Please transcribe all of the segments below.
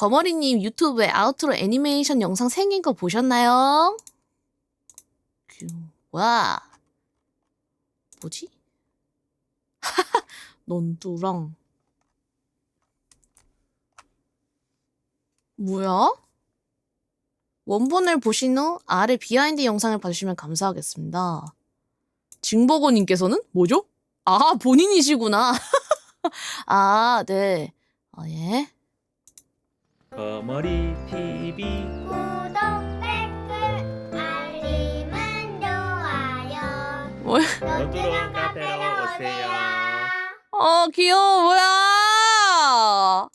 거머리님 유튜브에 아우트로 애니메이션 영상 생긴 거 보셨나요? 큐. 와. 뭐지? 넌뚜랑. 뭐야? 원본을 보신 후 아래 비하인드 영상을 봐주시면 감사하겠습니다. 징버거님께서는 뭐죠? 아, 본인이시구나. 아, 네. 아, 예. 거머리 TV 구독, 댓글, 알림은 좋아요. 뭐야? 너뚜렁 카페로 오세요. 어, 귀여워, 뭐야!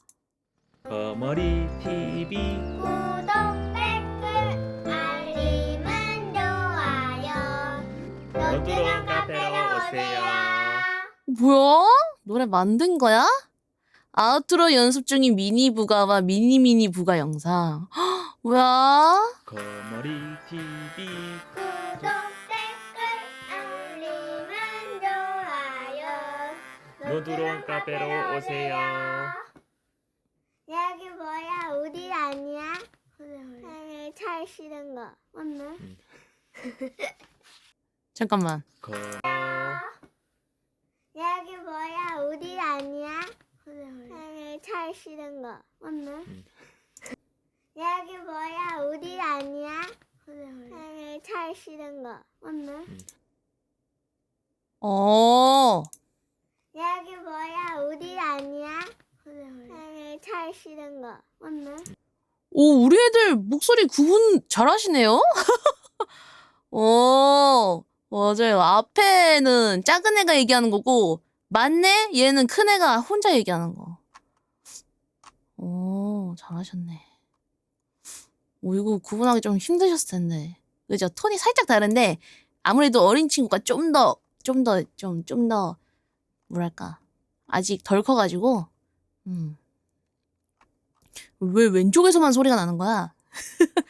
거머리 TV 구독, 댓글, 알림은 좋아요. 너뚜렁 카페로 오세요. 뭐야? 노래 만든 거야? 아우트로 연습 중인 미니 부가와 미니 미니 부가 영상. 헉, 뭐야? 거머리 TV 구독, 댓글, 알림은 좋아요. 너뚜렁 카페로 오세요. 여기 뭐야? 우리 아니야? 그래, 잘 싫은 거. 맞나? 잠깐만. 거 여기 뭐야? 우리 아니야? 그래, 잘 싫은 거. 맞나? 여기 뭐야? 우리 아니야? 그래, 잘 싫은 거. 맞나? 어, 여기 뭐야? 우리 아니야? 그래, 잘 싫은 거. 맞나? 오, 우리 애들 목소리 구분 잘하시네요? 어, 맞아요. 앞에는 작은 애가 얘기하는 거고, 맞네? 얘는 큰 애가 혼자 얘기하는 거. 오, 잘하셨네. 오, 이거 구분하기 좀 힘드셨을 텐데. 그죠? 톤이 살짝 다른데, 아무래도 어린 친구가 좀 더, 좀 더, 좀, 좀 더, 뭐랄까. 아직 덜 커가지고, 음. 왜 왼쪽에서만 소리가 나는 거야?